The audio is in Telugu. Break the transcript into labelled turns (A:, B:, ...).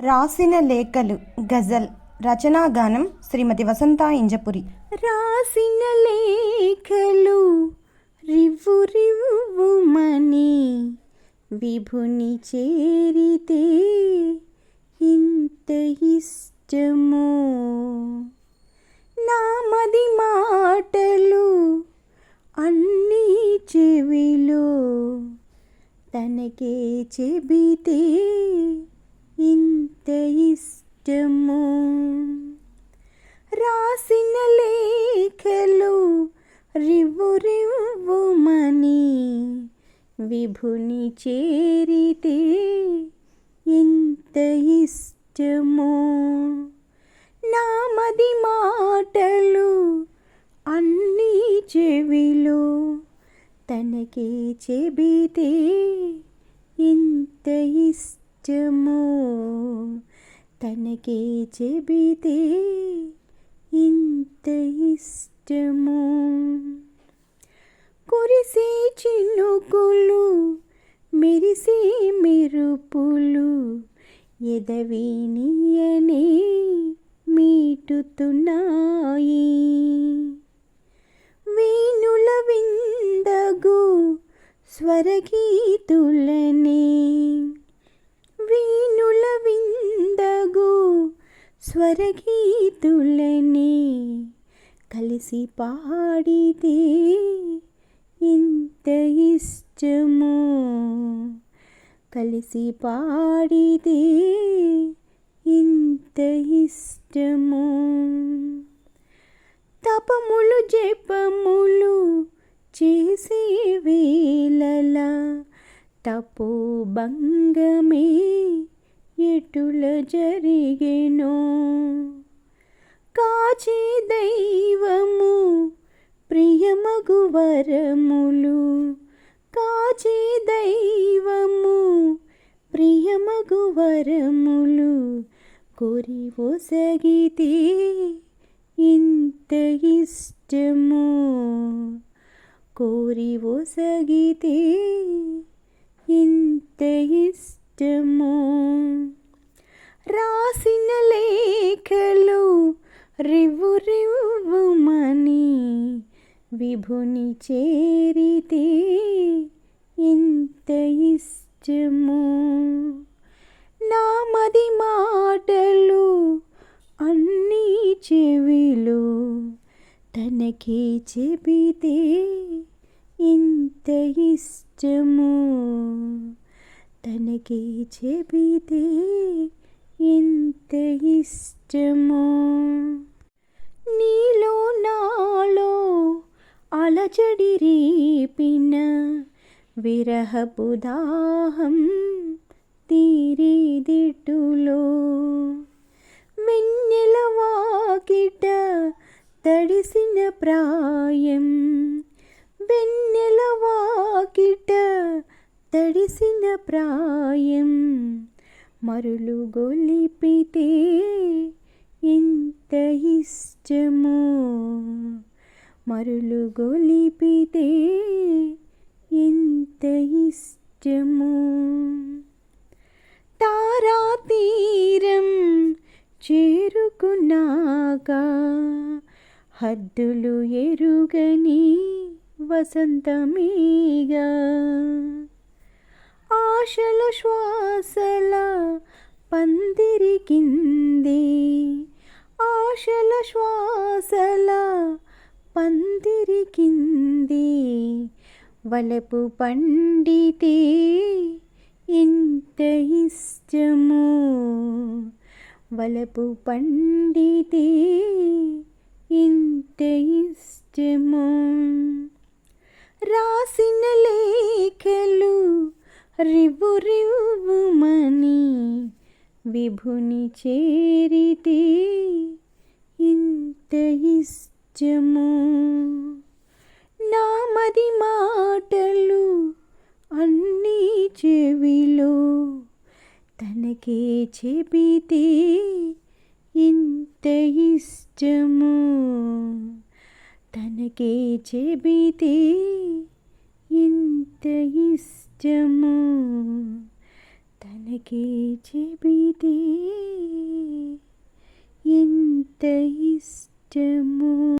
A: రాసిన లేఖలు గజల్ రచనా గానం శ్రీమతి వసంత ఇంజపురి.
B: రాసిన లేఖలు రివ్వు రివ్వుమని విభుని చేరితే ఇంత ఇష్టము. నామది మాటలు అన్నీ చెవిలో తనకే చెబితే ఇష్టము రాసిన లేఖలు రివ్వు రివ్వుమని విభుని చేరితే ఎంత ఇష్టము. నామది మాటలు అన్నీ చెవిలో తనకే చెబితే ఇంత ఇష్టమో. తనకే చెబితే ఇంత ఇష్టము. కురిసే చినుకులు మెరిసే మెరుపులు ఎదవినియనే మీటుతున్నాయి. వేణుల విందగు స్వరగీతులనే స్వరగీతులనే కలిసి పాడితే ఇంత ఇష్టము. కలిసి పాడితే ఇంత ఇష్టము. తపములు జపములు చేసే వేళలా తపో భంగమే ఎటుల జరిగెనో? కాచి దైవము ప్రియమగు వరములు. కాచి దైవము ప్రియమగు వరములు. కొరి ఒసగితే ఇంత ఇష్టము. కోరి ఒసగితే ఇంత ఇష్టము రాసిన లేఖలు రివ్వు రివ్వుమని విభుని చేరితే ఇంత ఇష్టము? నామది మాటలు అన్నీ చెవిలు తనకే చెబితే ఇంత ఇష్టము? తనకి చెబితే ఎంత ఇష్టమో? నీలో నాలో అలచడి రేపిన విరహపు దాహం తీరేదిటులో? వెన్నెల వాకిట తడిసిన ప్రాయం వెన్నెల వాకిట తడిసిన ప్రాయం మరులు గొలిపితే ఎంత ఇష్టము. మరులు గొలిపితే ఎంత ఇష్టము. తారా తీరం చేరుకున్నాక హద్దులు ఎరుగని వసంతమీగా. ఆశల శ్వాసల పందిరి కింది. ఆశల శ్వాసల పందిరి కింది. వలపు పండితే ఎంత ఇష్టము. వలపు పండితే ఇంత ఇష్టము. రాసిన లేఖలు రివ్వు రివ్వుమని విభుని చేరితే ఇంత ఇష్టము? నామది మాటలు అన్నీ చెవిలో తనకే చెబితే ఇంత ఇష్టము? తనకే చెబితే ఇంత ఇష్టము తనకే చెబితే ఎంత ఇష్టము.